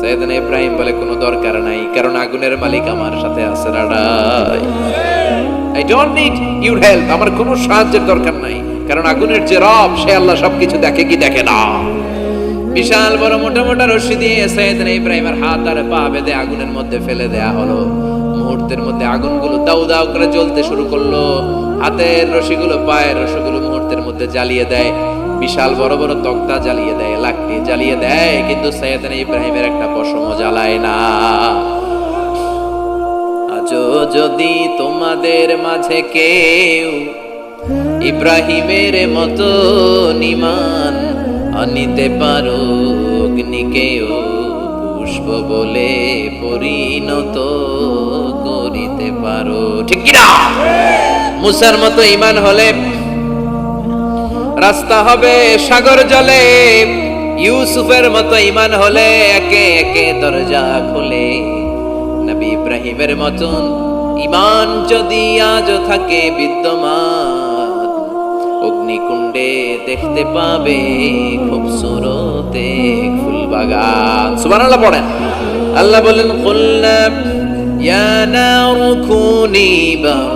সৈয়দনা ইব্রাহিম বলে কোনো দরকার নাই, কারণ আগুনের মালিক আমার সাথে আছে রাডাই I don't need your help আমার কোনো সাহায্যের দরকার নাই, কারণ আগুনের যে রব, সে আল্লাহ সবকিছু দেখে কি দেখে না। বিশাল বড় মোটা মোটা রশি দিয়ে সৈয়দনা ইব্রাহিমের হাত আর পা বেঁধে আগুনের মধ্যে ফেলে দেয়া হলো। মুহূর্তের মধ্যে আগুনগুলো দাউ দাউ করে জ্বলতে শুরু করল। হাতের রশিগুলো, পায়ের রশিগুলো মুহূর্তের মধ্যে জ্বালিয়ে দেয়। বিশাল বড় বড় তক্তা জ্বালিয়ে দেয়, লাকড়ি জ্বালিয়ে দেয়, কিন্তু সৈয়দনা ইব্রাহিমের একটা পশমও জ্বালায় না। আজও যদি তোমাদের মাঝে কেউ ইব্রাহিমের মতো নিমান আনিতে পারো অগ্নিকেও পুষ্প বলে পরিণত করিতে পারো। ঠিক কিনা? মুসার মতো ইমান হলে রাস্তা হবে সাগর জলে। ইউসুফের মতো ইমান হলে একে একে দরজা খুলে। নবী ইব্রাহিমের মতন ইমান যদি আজ থাকে বিদ্যমান, অগ্নিকুণ্ডে দেখতে পাবে খুব সুরতে ফুল বাগান। সুবহানাল্লাহ পড়েন। আল্লাহ বলেন, কুলনা, ইয়া নারু কুনি বারদান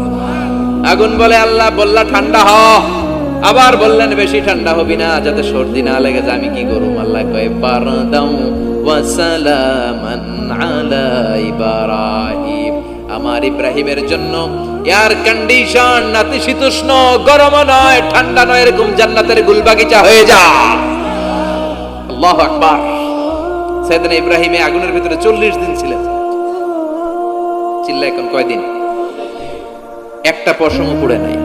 আগুন বলে আল্লাহ, বললা, ঠান্ডা হ। আবার বললেন, বেশি ঠান্ডা হবি না, যাতে সর্দি না লেগে যায়, আমি কি করুম? আল্লাহ কয়ে আলা ইব্রাহিম। আমার ইব্রাহিমের জন্য এয়ার কন্ডিশন নাতিশীতোষ্ণ গরম নয়, ঠান্ডা নয়, এরকম জান্নাতের গুলবাগিচা হয়ে যা। আল্লাহু আকবার। সেদিন ইব্রাহিমে আগুনের ভিতরে চল্লিশ দিন ছিলেন। চিল্লা এখন কয়দিন? একটা পশমও পুড়ে নাই।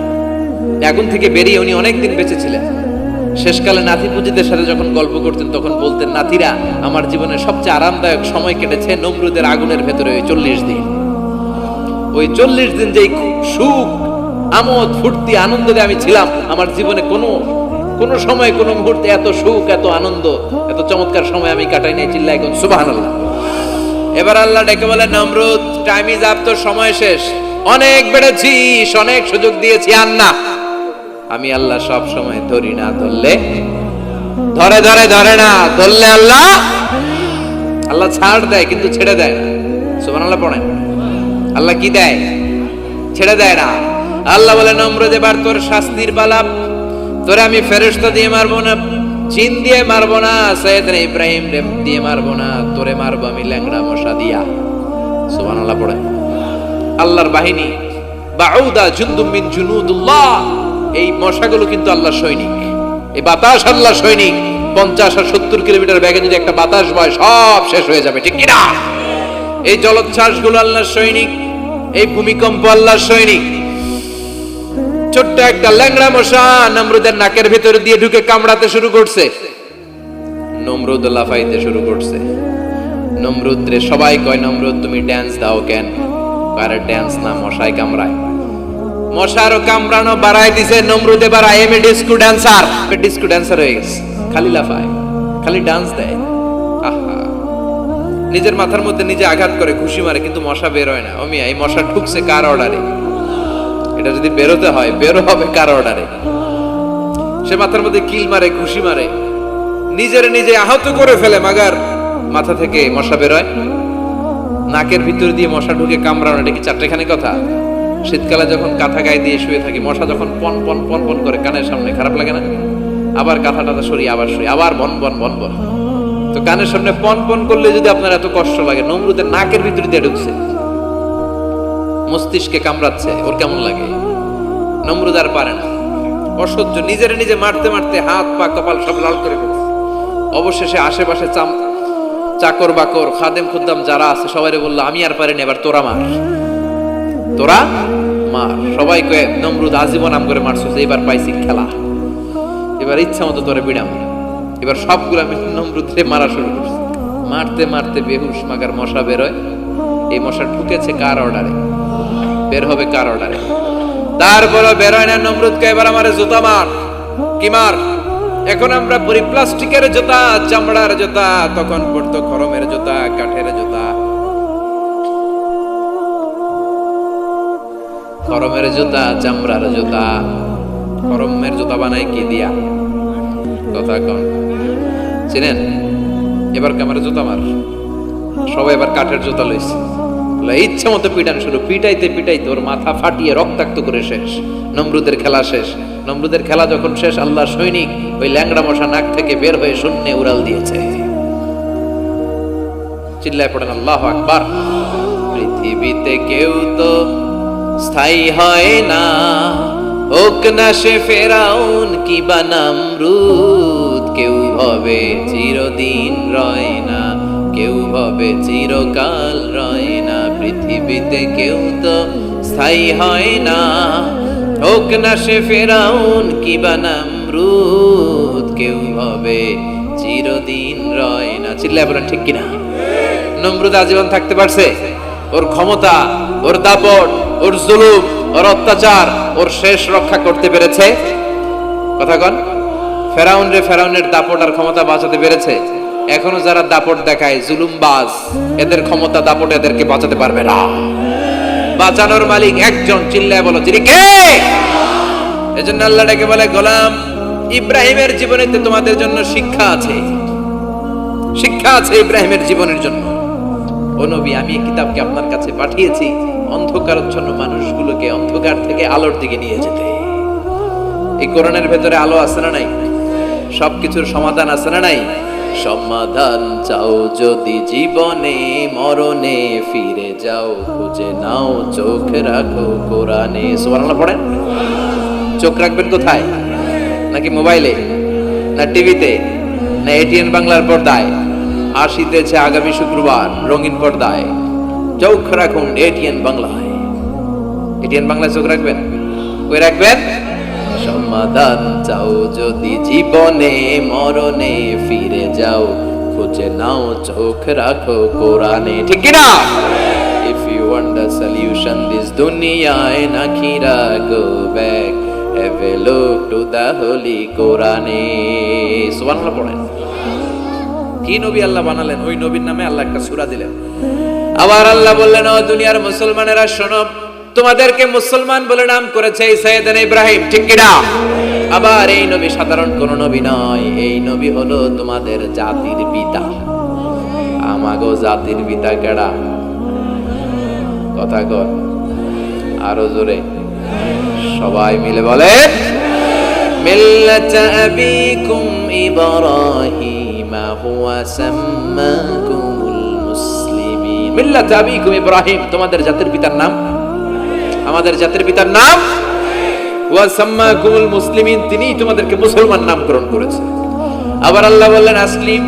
আগুন থেকে বেরিয়ে উনি অনেকদিন বেঁচে ছিলেন শেষকালে নাতি পুজিদের সাথে যখন গল্প করতেন, তখন বলতেন, নাতিরা, আমার জীবনের সবচেয়ে আরামদায়ক সময় কেটেছে নমরুদের আগুনের ভেতরে ওই চল্লিশ দিন। ওই চল্লিশ দিন যেই সুখ, আমোদ, ফুর্তি, আনন্দে আমি ছিলাম, আমার জীবনে কোনো কোনো সময়, কোনো মুহূর্তে এত সুখ, এত আনন্দ, এত চমৎকার সময় আমি কাটাই নাই চিল্লা এখন সুবাহান এবার আল্লাহ ডেকে বলে, নমরুদ টাইম ইজ আপ তোর সময় শেষ। অনেক বেড়েছিস অনেক সুযোগ দিয়েছি আর না আমি আল্লাহ সব সময় ধরি না, ধরলে? ধরে ধরে ধরে না, ধরলে আল্লাহ? আল্লাহ ছাড় দেয়, কিন্তু ছেড়ে দেয় না। সুবান আল্লাহ পড়েন। আল্লাহ কি দেয়? ছেড়ে দেয় না। আল্লাহ বলে নম্রদ এবার তোর শাস্তির পালা, তোরে আমি ফেরেশতা দিয়ে মারবো না চিন দিয়ে মারবো না, সৈয়দ ইব্রাহিম দিয়ে মারবো না, তোরে মারবো আমি ল্যাংড়া মশা দিয়া। সুবান আল্লাহ পড়েন। আল্লাহর বাহিনী, বাউদা জুন্দুম মিন জুনুদুল্লাহ, এই মশাগুলো কিন্তু আল্লাহর সৈনিক। এই বাতাস আল্লাহর সৈনিক। পঞ্চাশ আর সত্তর কিলোমিটার ব্যাগে যদি একটা বাতাস বয়, সব শেষ হয়ে যাবে, ঠিক কিনা? এই জলোচ্ছ্বাসগুলো আল্লাহর সৈনিক, এই ভূমিকম্প আল্লাহর সৈনিক। ছোট্ট একটা ল্যাংড়া মশা নমরুদের নাকের ভেতরে দিয়ে ঢুকে কামড়াতে শুরু করছে। নমরুদ লাফাইতে শুরু করছে। নমরুদ রে সবাই কয়, নমরুদ, তুমি ড্যান্স দাও কেন? আরে ড্যান্স না, মশাই কামড়ায়। মশারও কামড়ানো বাড়াই দিছে, নমরুদ I am a disco dancer disco dancer হয়ে গেছে। খালি লাফায়। খালি ডান্স দেয়। আহা। নিজের মাথার মধ্যে নিজে আঘাত করে ঘুষি মারে, কিন্তু মশা বের হয় না। অমিয়া এই মশা ঢুকছে কার অর্ডারে এটা যদি বেরোতে হয়, বেরো হবে কার অর্ডারে সে মাথার মধ্যে কিল মারে ঘুষি মারে। নিজের নিজে আহত করে ফেলে, মাগার মাথা থেকে মশা বেরোয় নাকের ভিতর দিয়ে মশা ঢুকে কামড়ানো, এটা কি চারটেখানি কথা? শীতকালে যখন কাঁথা গায়ে দিয়ে শুয়ে থাকি, মশা যখন পন পন পন পন করে কানের সামনে, খারাপ লাগে না? আবার কাঁথা টাথা সরিয়ে আবার শুয়ে, আবার বন বন বন বন। তো কানের সামনে পন পন করলে যদি আপনার এত কষ্ট লাগে, নমরুদের নাকের ভিতর দিয়ে ঢুকছে। মস্তিষ্কে কামড়াচ্ছে, ওর কেমন লাগে? নমরুদ আর পারে না। অসহ্য, নিজের নিজে মারতে মারতে হাত, পা, কপাল সব লাল করে ফেলছে। অবশেষে আশেপাশে চাম চাকর বাকর, খাদেম খুদ্দাম যারা আছে সবাই বলল, আমি আর পারিনি, এবার তোরা মার। তোরা মার। সবাই কয়ে নমরুদ আজীবন নাম করে মারছো এবার পাইছি খেলা। এবার ইচ্ছা মতো তোরে বিড়াম এবার সবগুলো আমি নমরুদরে মারা শুরু করছি। মারতে মারতে বেহুশ মাগার মশা বেরোয়। এই মশা ঢুকেছে কার অর্ডারে? বের হবে কার অর্ডারে? তারপরে বেরোয় না নমরুদকে, এবার আমার জুতা মার। কি মার? এখন আমরা পরি প্লাস্টিকের জুতা, চামড়ার জুতা, তখন পড়তো খরমের জুতা, কাঠের জুতা। খরমের জুতা, চামড়ার জুতা। খরমের জুতা বানায় কি দিয়া? কথা কন। চিনেন? এবার ক্যামেরা জুতা মার। সবাই এবার কাঠের জুতা লইছে। ইচ্ছে মতো পিটান শুরু। পিটাইতে পিটাইতে ওর মাথা ফাটিয়ে রক্তাক্ত করে শেষ। নমরুদের খেলা শেষ। নমরুদের খেলা যখন শেষ, আল্লাহ সৈনিক ওই ল্যাংড়া মশা নাক থেকে বের হয়ে শূন্যে উড়াল দিয়েছে। চিল্লায় পড়েন, আল্লাহ আকবার। পৃথিবীতে কেউ তো স্থায়ী হয় না। হোক না সে ফেরাউন কি রুদ কেউ হবে চিরদিন রয় না। কেউ হবে চিরকাল রয় না। পৃথিবীতে কেউ তো স্থায়ী হয় না। হোক না সে ফেরাউন, কি বানাম রুদ কেউ হবে চিরদিন রয় না। চিল্লায় বলেন ঠিক কিনা? নমরুদ আজীবন থাকতে পারছে। ওর ক্ষমতা, ওর দাপট, ওর জুলুম, ওর অত্যাচার, ওর শেষ রক্ষা করতে পেরেছে। কথা কন, ফেরাউন রে ফেরাউনের দাপট আর ক্ষমতা বাঁচাতে পেরেছে। এখনও যারা দাপট দেখায়, জুলুমবাজ, এদের ক্ষমতা দাপট এদেরকে বাঁচাতে পারবে না। বাঁচানোর মালিক একজন, চিল্লায় বলো, যিনি কে? এজন্য আল্লাহ ডেকে বলে, গোলাম ইব্রাহিমের জীবনেতে তোমাদের জন্য শিক্ষা আছে। শিক্ষা আছে ইব্রাহিমের জীবনের জন্য। ও নবী, আমি এই কিতাবকে আপনার কাছে পাঠিয়েছি। অন্ধকারচ্ছন্ন মানুষগুলোকে অন্ধকার থেকে আলোর দিকে নিয়ে যেতে। এই কোরআনের ভেতরে আলো আছে না নাই? সবকিছুর সমাধান আছে না নাই? সমাধান চাও যদি জীবনে মরণে ফিরে যাও, খুঁজে নাও, চোখ রাখো কোরআনে। পড়েন? চোখ রাখবেন কোথায়? নাকি মোবাইলে? না টিভিতে? না এটিএন বাংলার পর্দায়? আসিতেছে আগামী শুক্রবার, রঙিন পর্দায়। চোখ রাখুন এটিএন বাংলায়। এটিএন বাংলায় চোখ রাখবেন? কই রাখবেন? সমাধান চাও। যদি জীবনে মরণে ফিরে যাও, খুঁজে নাও, চোখ রাখো কোরআনে। ঠিক কিনা? If you want the solution, this দুনিয়ায় নাখিরা go back have a look to the holy কোরআনে সুবহানাল্লাহ পড়েন। কি নবী আল্লাহ বানালেন? ওই নবীর নামে আল্লাহ একটা সূরা দিলেন। আবার আল্লাহ বললেন, ও দুনিয়ার মুসলমানেরা, শোনো তোমাদেরকে মুসলমান বলে নাম করেছে এই সৈয়দান ইব্রাহিম, ঠিক কিনা আবার এই নবী সাধারণ কোন নবী নয়, এই নবী হলো তোমাদের জাতির পিতা। আমাগো জাতির পিতা কেডা? কথা কর আরও জোরে। সবাই মিলে বলে, মিল্লাত ইব্রাহিম, হুয়া সাম্মাকুমুল মুসলিমিন। মিল্লাত ইব্রাহিম, তোমাদের জাতির পিতার নাম আমাদের জাতির পিতার নাম? হুয়া সাম্মাকুমুল মুসলিমিন, তিনিই তোমাদেরকে মুসলমান নামকরণ করেছে। আবার আল্লাহ বললেন, আসলিম,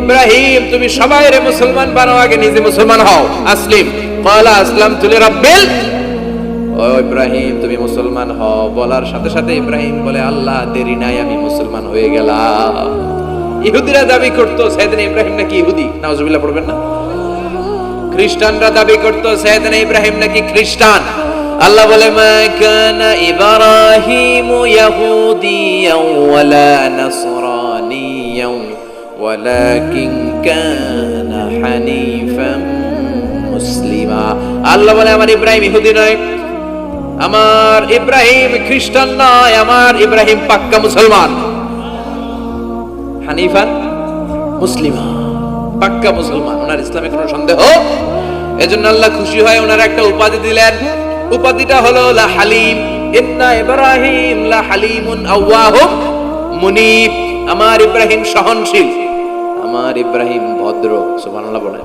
ইব্রাহিম, তুমি সবাই রে মুসলমান বানাও, আগে নিজে মুসলমান হও। আসলিম, ক্বালা আসলাম তুলে রাব্বিল ও ইব্রাহিম, তুমি মুসলমান হও। বলার সাথে সাথে ইব্রাহিম বলে, আল্লাহ, দেরি নাই, আমি মুসলমান হয়ে গেলাম। ইহুদিরা দাবি করতো, সেদিন ইব্রাহিম নাকি ইহুদি? নাউজুবিল্লাহ পড়বেন না? খ্রিস্টানরা দাবি করতো, সেদিন ইব্রাহিম নাকি খ্রিস্টান। আল্লাহ বলে, মা কানা ইব্রাহিম ইয়াহুদিয়াও ওয়ালা নাসরানিয়াও, ওয়ালাকিন কানা হানিফাম মুসলিমা। আল্লাহ বলে, আমার ইব্রাহিম ইহুদি নয়, আমার ইব্রাহিম খ্রিস্টান নয়, আমার ইব্রাহিম পাক্কা মুসলমান। হানিফান মুসলিমা, পাক্কা মুসলমান। ওনার ইসলামে কোনো সন্দেহ? এজন্য আল্লাহ খুশি হয়, ওনার একটা উপাধি দিলেন। উপাধিটা হলো লা হালিম। ইন্না ইব্রাহিম লা হালিমুন আওয়াহুম মুনিব। আমার ইব্রাহিম সহনশীল। আমার ইব্রাহিম ভদ্র, সুবহানাল্লাহ বলেন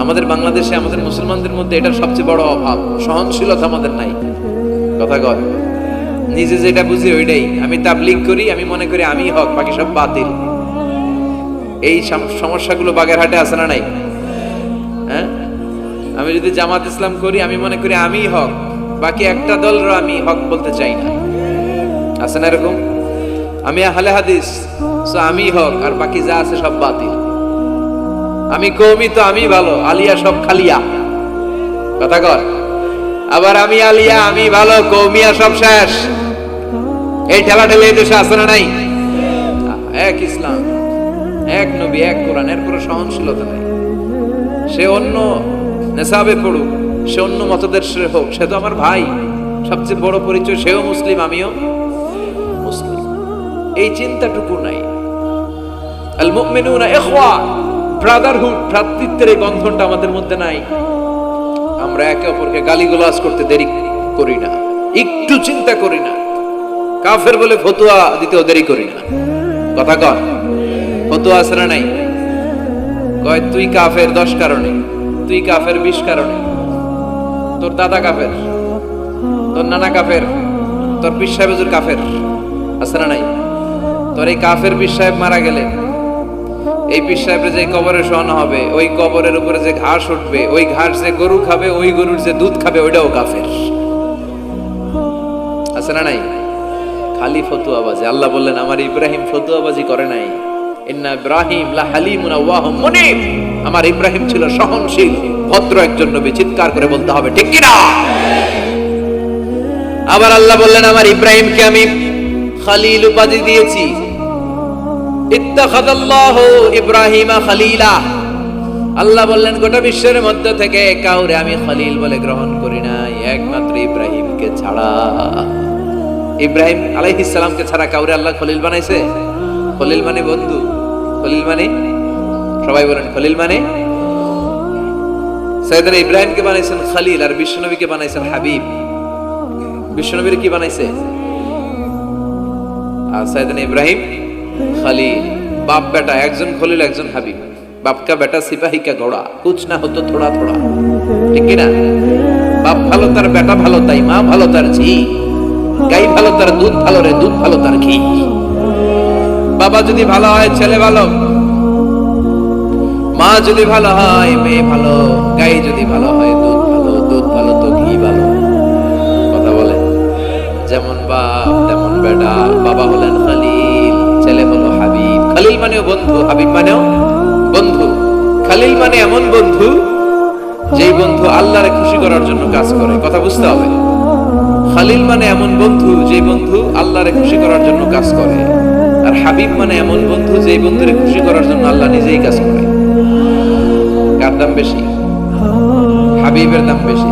আমাদের বাংলাদেশে, আমাদের মুসলমানদের মধ্যে এটার সবচেয়ে বড় অভাব। সহনশীলতা আমাদের নাই। কথা কয়? নিজে যেটা বুঝি ওইটাই। আমি তাবলিগ করি, আমি মনে করি আমি হক, বাকি সব বাতিল। এই সাম- সমস্যাগুলো বাগেরহাটে আছে না নাই? আমি যদি জামাত ইসলাম করি, আমি মনে করি আমি হক। বাকি একটা দলর আমি হক বলতে চাই না। আছে না এরকম? আমি আহলে হাদিস, so আমি হক, আর বাকি যা আছে সব বাতিল। আমি কৌমি তো আমি ভালো, আলিয়া সব খালিয়া। কথা কর। আবার আমি আলিয়া, আমি ভালো কৌমিয়া সব শেষ। এই ঠেলা ঠেলে দেশে আছে না নাই? এক ইসলাম, এক নবী, এক কোরআন, এর কোনো সহনশীলতা নাই। সে অন্য নেশাবে পড়ুক, সে অন্য মতদর্শের হোক, সে তো আমার ভাই। সবচেয়ে বড় পরিচয়, সেও মুসলিম, আমিও মুসলিম। এই চিন্তাটুকু নাই। আল মুমিনুনা ইখওয়া, ব্রাদারহুড, ভ্রাতৃত্বের এই বন্ধনটা আমাদের মধ্যে নাই। আমরা একে অপরকে গালিগালাজ করতে দেরি করি না, একটু চিন্তা করি না। কাফের বলে ফতুয়া দিতেও দেরি করি না। কথা কর ফতুয়া না নাই? কয়, তুই কাফের, দশ কারণে। তুই কাফের বিশ কারণে। তোর দাদা কাফের, তোর নানা কাফের, তোর পীর সাহেব হুজুর কাফের, আছে না নাই? তোর এই কাফের পীর সাহেব মারা গেলে, এই পীর সাহেবের যে কবরে শোয়ানো হবে, ওই কবরের উপরে যে ঘাস উঠবে, ওই ঘাস যে গরু খাবে, ওই গরুর যে দুধ খাবে, ওইটাও কাফের। আছে না নাই? খালি ফতুয়াবাজি আল্লাহ বললেন, আমার ইব্রাহিম ফতুয়াবাজি করে নাই। ইন্না ইব্রাহিম লা হালিমুন আওয়াহুম মুনিব। আমার ইব্রাহিম ছিল সহনশীল, ভদ্র একজন নবী। চিৎকার করে বলতে হবে, ঠিক কি না আবার আল্লাহ বললেন, আমার ইব্রাহিমকে আমি খালিল উপাধি দিয়েছি। ইত্তাখাদাল্লাহু ইব্রাহিমা খালিলা। আল্লাহ বললেন, গোটা বিশ্বের মধ্যে থেকে কাউরে আমি খলিল বলে গ্রহণ করি নাই, একমাত্র ইব্রাহিমকে ছাড়া। ইব্রাহিম আলাইহিস সালামকে ছাড়া কাউরে আল্লাহ খলিল বানাইছে? খলিল মানে বন্ধু। খলিল মানে? সবাই বলেন, খলিল মানে? সৈয়দনা ইব্রাহিমকে বানাইছেন খলিল আর বিশ্বনবীকে বানাইছেন হাবিব। বিশ্বনবীর কি বানাইছে? আর সৈয়দনা ইব্রাহিম, খলিল। বাপ বেটা, একজন খলিল, একজন হাবিব। বাপ কা বেটা সিপাহী কা ঘোড়া কুছ না হতো থোড়া থোড়া। ঠিক কি না বাপ ভালো তার, বেটা ভালো তাই, মা ভালো তার ঝি। গাই ভালো তার, দুধ ভালো রে, দুধ ভালো তার ঘি। বাবা যদি ভালো হয়, ছেলে ভালো। মা যদি ভালো হয়, মেয়ে ভালো। গাই যদি ভালো হয়, দুধ ভালো। দুধ ভালো তো ঘি ভালো। কথা বলে? যেমন বাপ, তেমন বেটা। বাবা হলেন খালিল, ছেলে হলো হাবিব। খালিল মানেও বন্ধু, হাবিব মানেও বন্ধু। খালিল মানে এমন বন্ধু, যেই বন্ধু আল্লাহরে খুশি করার জন্য কাজ করে। কথা বুঝতে হবে। খালিল মানে এমন বন্ধু যে বন্ধু আল্লাহরে খুশি করার জন্য কাজ করে। আর হাবিব মানে এমন বন্ধু যে বন্ধুরে খুশি করার জন্য আল্লাহ নিজেই কাজ করে। কার দাম বেশি? হাবিবের দাম বেশি।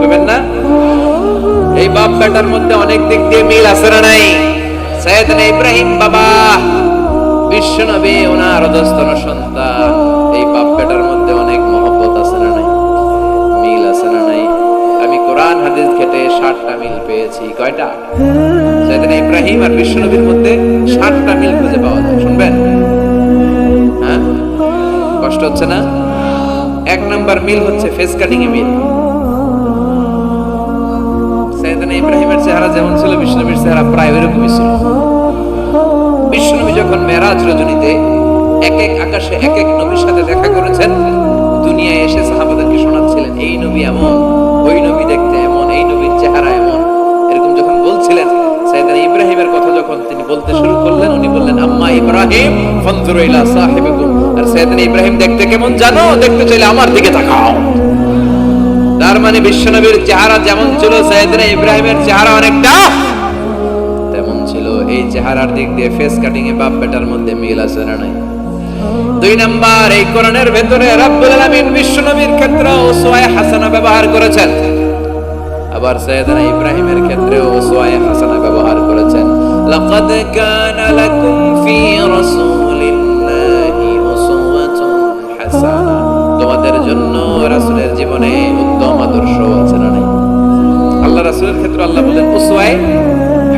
কইবেন না? এই বাপ বেটার মধ্যে অনেক দিক দিয়ে মিল আছে না নাই? ইব্রাহিম বাবা ওনার অধস্তন সন্তান। এই বাপ বেটার মধ্যে অনেক মহব্বত আছে না নাই? মিল আছে না নাই? আমি কোরআন, হাদিস ঘেটে ষাটটা মিল পেয়েছি। কয়টা? সৈয়দনা ইব্রাহিম আর বিশ্ব নবীর মধ্যে ষাটটা মিল খুঁজে পাওয়া যায়, শুনবেন? হ্যাঁ? কষ্ট হচ্ছে না? এক নাম্বার মিল হচ্ছে ফেস কাটিং মিল। সৈয়দনা ইব্রাহিমের চেহারা যেমন ছিল বিষ্ণুবীর চেহারা প্রায় ওইরকমই ছিল। বিষ্ণুবী যখন মেরাজ রজনীতে এক এক আকাশে এক এক নবীর সাথে দেখা করেছেন, দুনিয়ায় এসে সাহাবাদেরকে শোনাচ্ছিলেন, এই নবী এমন, ওই নবী দেখতে এমন, এই নবীর চেহারা এমন। এরকম যখন বলছিলেন ইব্রাহিমের কথা যখন তিনি বলতে শুরু করলেন, উনি বললেন, আম্মা ইব্রাহিম আর ইব্রাহিম, দেখতে কেমন জানো? দেখতে চাইলে আমার দিকে তাকাও। তার মানে বিশ্বনবীর চেহারা যেমন ছিল ইব্রাহিমের চেহারা অনেকটা তেমন ছিল। এই চেহারার দিক দিয়ে ফেস কাটিং এ বাপ বেটার মধ্যে মিল আছে না নাই? দুই নাম্বার, এই কোরআনের ভেতরে রাব্বুল আলামিন বিশ্বনবীর ক্ষেত্রে হাসানা ব্যবহার করেছেন। আবার সৈয়দনা ইব্রাহিমের ক্ষেত্রে ওসওয়ায়ে হাসানা ব্যবহার করেছেন। লাকাদ কানা লাকুম ফি রাসূলিল্লাহি উসওয়াতুন হাসানা। তোমাদের জন্য রাসূলের জীবনে উত্তম আদর্শ আছে না নাই? আল্লাহ রাসূলের ক্ষেত্রে আল্লাহ বলেন উসওয়ায়ে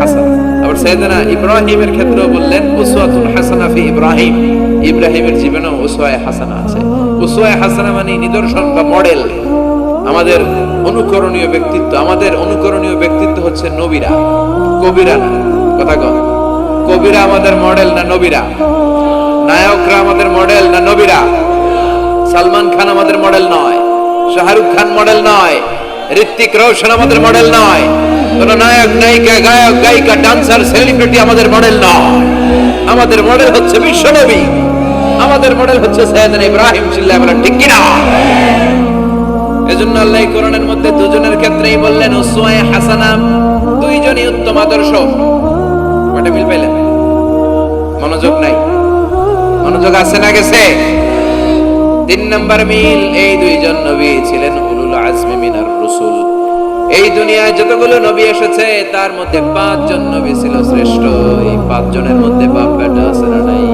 হাসানা। আবার সৈয়দনা ইব্রাহিমের ক্ষেত্রেও বললেন উসওয়াতুন হাসানা ফি ইব্রাহিম। ইব্রাহিমের জীবনেও উসওয়ায়ে হাসানা আছে। উসওয়ায়ে হাসানা মানে নিদর্শন বা মডেল। আমাদের অনুকরণীয় ব্যক্তিত্ব, আমাদের অনুকরণীয় ব্যক্তিত্ব হচ্ছে নবীরা, কবিরা না, কথা কন। কবিরা আমাদের মডেল না নবীরা? নায়করা আমাদের মডেল না নবীরা? সালমান খান আমাদের মডেল নয়, শাহরুখ খান মডেল নয় ঋত্বিক রোশন আমাদের মডেল নয়, কোন নায়ক, নায়িকা, গায়ক, গায়িকা ডান্সার সেলিব্রিটি আমাদের মডেল নয়। আমাদের মডেল হচ্ছে বিশ্বনবী আমাদের মডেল হচ্ছে সৈয়দনা ইব্রাহিম চিল্লাহ ঠিক কিনা? ক্ষেত্রেই বললেন, উসওয়ায়ে হাসানা, দুইজনই উত্তম আদর্শ। কয়টা মিল পাইলেন মনোযোগ নাই। মনোযোগ আছে না গেছে? তিন নম্বর মিল, এই দুইজন নবী ছিলেন উলুল আজমি মিনার রসুল। এই দুনিয়ায় যতগুলো নবী এসেছে, তার মধ্যে পাঁচজন নবী ছিল শ্রেষ্ঠ। এই পাঁচজনের মধ্যে বাপ বেটা আছে না নাই?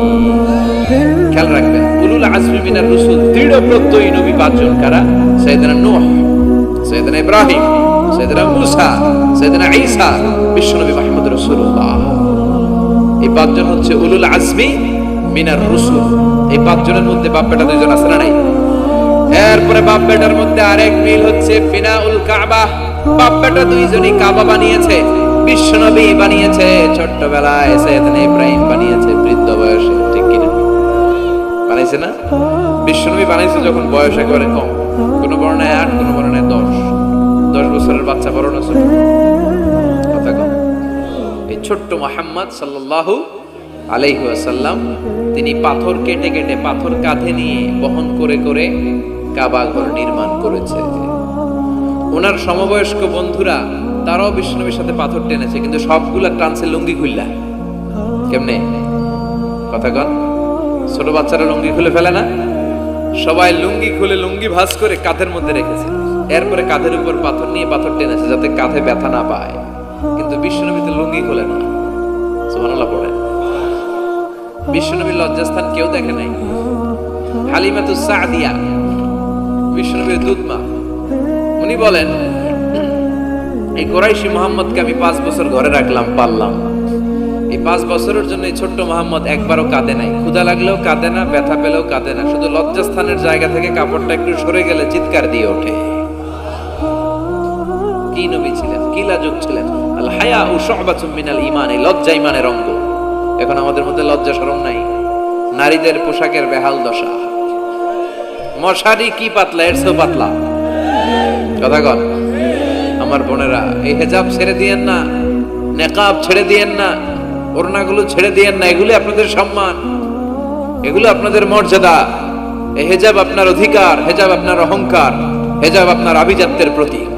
খেয়াল রাখবেন, উলুল আজমি মিনার রসুল দৃঢ় প্রত্যয়ী নবী পাঁচজন কারা? সৈয়দনা নূহ সৈয়দনা ইব্রাহিম। সৈয়দনা মুসা সৈয়দনা ঈসা, বিশ্বনবী মাহমুদ রাসূলুল্লাহ। এই পাঁচজন হচ্ছে উলুল আজমি মিনার রসুল। এই পাঁচজনের মধ্যে বাপ বেটা দুইজন আছে না নাই? এরপরে বাপ বেটার মধ্যে আরেক মিল হচ্ছে ফিনা কাবা। বাপ বেটা দুইজনই কাবা বানিয়েছে, বিশ্বনবী বানিয়েছে, ছোট্টবেলায় সৈয়দনা ইব্রাহিম বানিয়েছে, বৃদ্ধ বয়সে, ঠিক কিনা? বানাইছে না? বিশ্বনবী বানাইছে যখন বয়স একেবারে কম। কোন বর্ণায় আট, কোন বর্ণায় দশ। বছরের বাচ্চা বড় না এই ছোট্ট মোহাম্মদ সাল্লাল্লাহু আলাইহি তিনি পাথর কেটে কেটে পাথর কাঁধে নিয়ে বহন করে করে কাবা ঘর নির্মাণ করেছে। ওনার সমবয়স্ক বন্ধুরা, তারাও বিষ্ণুনবীর সাথে পাথর টেনেছে, কিন্তু সবগুলা টানছে লুঙ্গি খুললা। কেমনে? কথা কন। ছোট বাচ্চারা লুঙ্গি খুলে ফেলে না? সবাই লুঙ্গি খুলে লুঙ্গি ভাঁজ করে কাঁধের মধ্যে রেখেছে। এরপরে কাঁধের উপর পাথর নিয়ে পাথর টেনেছে যাতে কাঁধে ব্যথা না পায়। কিন্তু বিশ্বনবী তো লুঙ্গি খুলে না। বিশ্বনবীর লজ্জাস্থান কেউ দেখে নাই। বিশ্বনবীর উনি বলেন, এই কোরাইশি মোহাম্মদকে আমি পাঁচ বছর ঘরে রাখলাম, পাললাম। এই পাঁচ বছরের জন্য এই ছোট্ট মোহাম্মদ একবারও কাঁদে নাই। ক্ষুধা লাগলেও কাঁদে না, ব্যথা পেলেও কাঁদে না। শুধু লজ্জাস্থানের জায়গা থেকে কাপড়টা একটু সরে গেলে চিৎকার দিয়ে ওঠে। কি লাজুক ছিলেন। আল হায়া ও সহবাচুম মিনাল ইমান এই লজ্জা ইমানের অঙ্গ। এখন আমাদের মধ্যে লজ্জা শরম নাই। নারীদের পোশাকের বেহাল দশা। মশারি কি পাতলা, এর চেয়েও পাতলা। কথা কন। আমার বোনেরা, এই হেজাব ছেড়ে দিয়েন না, নেকাব ছেড়ে দিয়েন না, ওড়নাগুলো ছেড়ে দিয়েন না, এগুলো আপনাদের সম্মান। এগুলো আপনাদের মর্যাদা। হেজাব আপনার অধিকার, হেজাব আপনার অহংকার, হেজাব আপনার আভিজাত্যের প্রতীক।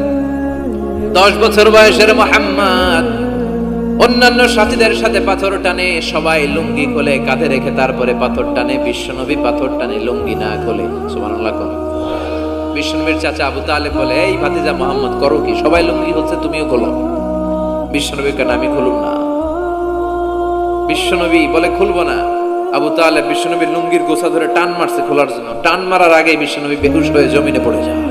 দশ বছর বয়সের মোহাম্মদ। অন্যান্য সাথীদের সাথে পাথর টানে সবাই লুঙ্গি খোলে, কাঁধে রেখে তারপরে পাথর টানে, বিশ্বনবী পাথর টানে, লুঙ্গি না খোলে। বিশ্বনবীর চাচা আবু তালেব বলে, এই ভাতিজা মোহাম্মদ, করো কি? সবাই লুঙ্গি হচ্ছে, তুমিও খোলো। বিশ্বনবী কেন আমি খুলুম না। বিশ্বনবী বলে, খুলবো না। আবু তালেব বিশ্বনবীর লুঙ্গির গোছা ধরে টান মারছে খোলার জন্য। টান মারার আগে বিশ্বনবী বেহুশ হয়ে জমিনে পড়ে যায়।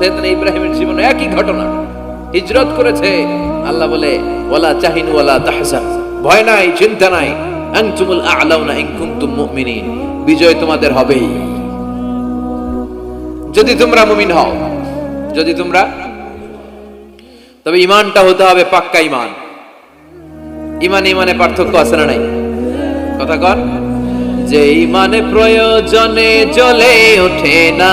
সৈয়দনা ইব্রাহিমের জীবনে একই ঘটনা। হিজরত করেছে। আল্লাহ বলে, ওয়ালা চাহিন তাহজান। ভয় নাই, চিন্তা নাই। আনতুমুল বিজয় তোমাদের হবেই। যদি তোমরা মুমিন হও, যদি তোমরা তবে ইমানটা হতে হবে পাক্কা ইমান ইমান ইমানে পার্থক্য আছে না নাই? কথা কর যে ইমানে প্রয়োজনে জ্বলে ওঠে না।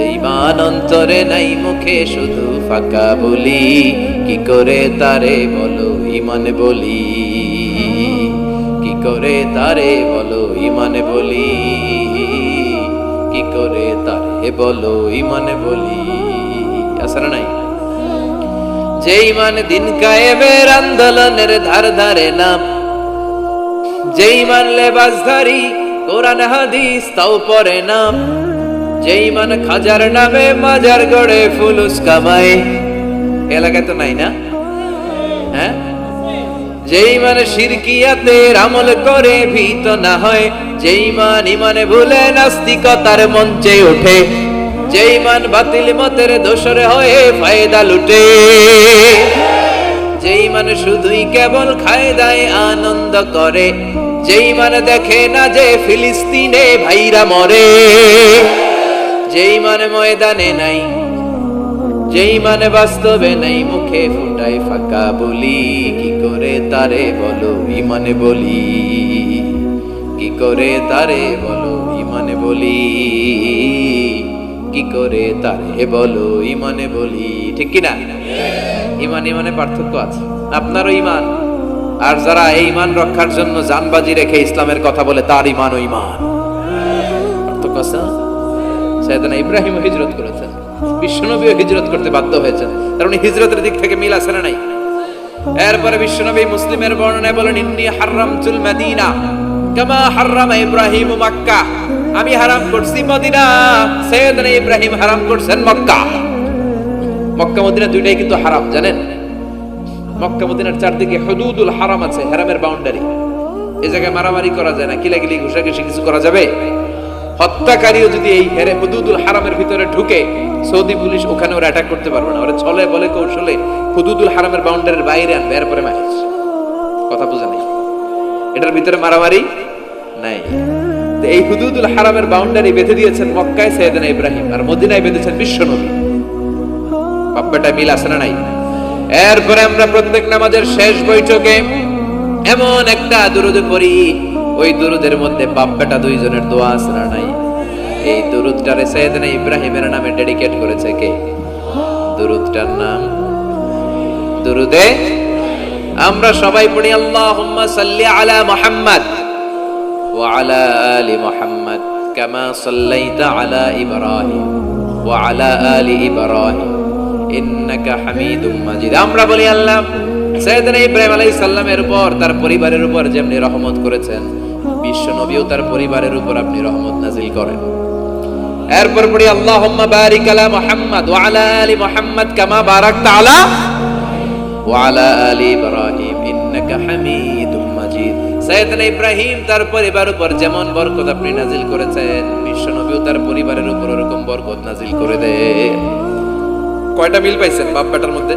যেই মান অন্তরে নাই মুখে শুধু ফাঁকা বলি। কি করে তারে বলো ইমান বলি? কি করে তারে বলো ইমান বলি? কি করে তারে বলো ইমান বলি? আসলে নাই? যেই মানে দিন কায়েমের আন্দোলনের ধার ধারে না যেই মান লেবাসধারী কোরআন হাদিস তাও পরে না যেই মান খাজার নামে মাজার গড়ে ফুলুস কামায় এলাকায় তো নাই না? হ্যাঁ? যেই মানে শিরকিয়াতের আমল করে, ভীত না হয়, যেই মান ইমানে ভুলে, নাস্তিকতার মঞ্চে ওঠে। যেই মান বাতিল মতের দোষরে হয়ে ফায়দা লুটে। যেই মানে শুধুই কেবল খায় দায় আনন্দ করে, যেই মানে দেখে না যে ফিলিস্তিনে ভাইরা মরে। যেই মানে ময়দানে নাই, যেই মানে বাস্তবে নাই, মুখে ফুটাই ফাঁকা বলি। কি করে তারে বলো ইমানে বলি? কি করে তারে বলো ইমানে বলি? কি করে তারে বলো ইমানে বলি? ঠিক কি না? ইমান ইমানে পার্থক্য আছে। আপনারও ইমান। আর যারা এই ইমান রক্ষার জন্য জানবাজি রেখে ইসলামের কথা বলে, তার ইমান ও ইমান। পার্থক্য আছে? না? সাইয়েদনা ইব্রাহিম হিজরত করেছেন। বিশ্বনবীও হিজরত করতে বাধ্য হয়েছেন। কারণ হিজরতের দিক থেকে মিল আছে না নাই? এরপরে বিশ্বনবী মুসলিমের বর্ণনায় বলেন, ইন্নি হারামতুল মাদিনা, কামা হারামা ইব্রাহিম মক্কা। আমি হারাম করছি মদিনা, সাইয়েদনা ইব্রাহিম হারাম করছেন মক্কা। মক্কা, মদিনা দুইটাই কিন্তু হারাম, জানেন? মক্কা, মদিনার চারদিকে হুদুদুল হারাম আছে, হারামের বাউন্ডারি এই জায়গায় মারামারি করা যায় না। কিলাকিলি, ঘুষাঘুষি কিছু করা যাবে? হত্যাকারীও যদি এই হেরে হুদুদুল হারামের ভিতরে ঢুকে, সৌদি পুলিশ ওখানে ওরা অ্যাটাক করতে পারবে না। ওরা ছলে বলে কৌশলে হুদুদুল হারামের বাউন্ডারির বাইরে আনবে, এরপরে মাহিস কথা বোঝা নেই। এটার ভিতরে মারামারি নাই। এই হুদুদুল হারামের বাউন্ডারি বেঁধে দিয়েছেন মক্কায় সৈয়দনা ইব্রাহিম আর মদিনায় বেঁধেছেন বিশ্বনবী বাপ্পাটা মিল আছে না নাই? এরপরে আমরা প্রত্যেক নামাজের শেষ বৈঠকে এমন একটা দুরুদ পড়ি ওই দুরুদের মধ্যে বাপ্পাটা দুইজনের দোয়া না নাই? এই দুরুদটারে সৈয়দনা ইব্রাহিমের নামে ডেডিকেট করেছে কে? দুরুদটার নাম? দুরুদে? আমরা সবাই পড়ি, আল্লাহুম্মা সাল্লি আলা মুহাম্মদ ওয়া আলা আলি মুহাম্মদ কামা সাল্লাইতা আলা ইব্রাহিম ওয়া আলা আলি ইব্রাহিম ইন্নাকা হামিদুম মাজিদ। আমরা বলি, আল্লাহ সৈয়দনা ইব্রাহিম আলাইহিস সালামের উপর তার পরিবারের উপর যেমনি রহমত করেছেন বিশ্ব তার পরিবারের উপর আপনি রহমত নাজিল করেন। এরপর পড়ি বারিক আলা কামা ইব্রাহিম ইন্নাকা হামিদুম মাজিদ। সৈয়দনা ইব্রাহিম তার পরিবার উপর যেমন বরকত আপনি নাজিল করেছেন, বিশ্ব নবীও তার পরিবারের উপর ওরকম বরকত নাজিল করে দেয় কয়টা মিল পাইছেন বাপ বেটার মধ্যে?